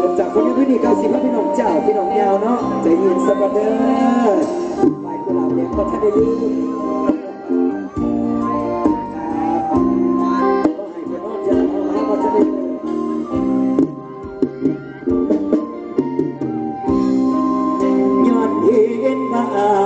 จบจากคนนี้พี่นี่กาสิพพี่น้องเจ้าพี่น้องยาวเนาะใจเย็นสักเด้อไปกุหลาบเนี่ยก็ทันได้ลืมค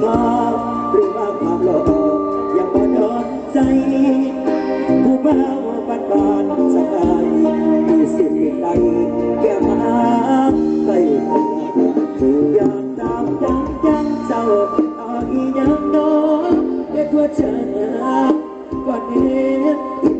นี่ก็พอหรือว่าความหล่อยังบ่โดนใจ ผู้บ่าวบ้านบ้านสบายมีสิ่งใดแก่มาใกล้อยากตามยังยังเจ้าเออีหยังน้องเด็กว่าเจอก่อนนี้ที่อกด้าน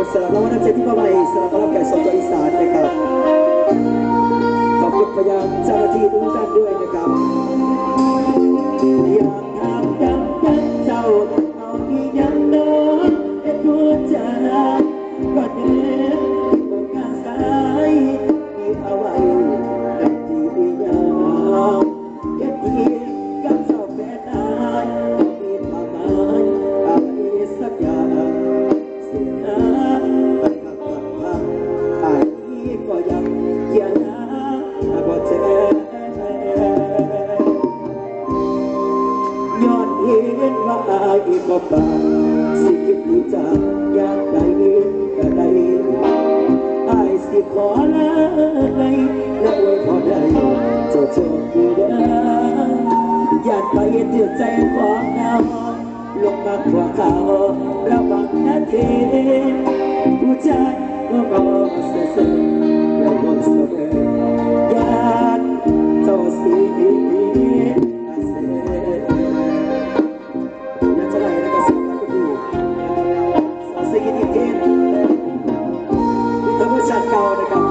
ขอบคุณสำหรับร ห็นว่าอายก็บาสิคิดดีจากอยากได้เงินก็ได้อายสิขอลาให้และอวยพรให้เจ้าโชคดีเด้ออยากไปถือนใจของเราลงมาขวาเขาระวังนาทีผู้ชายก็มอง Santa Olga.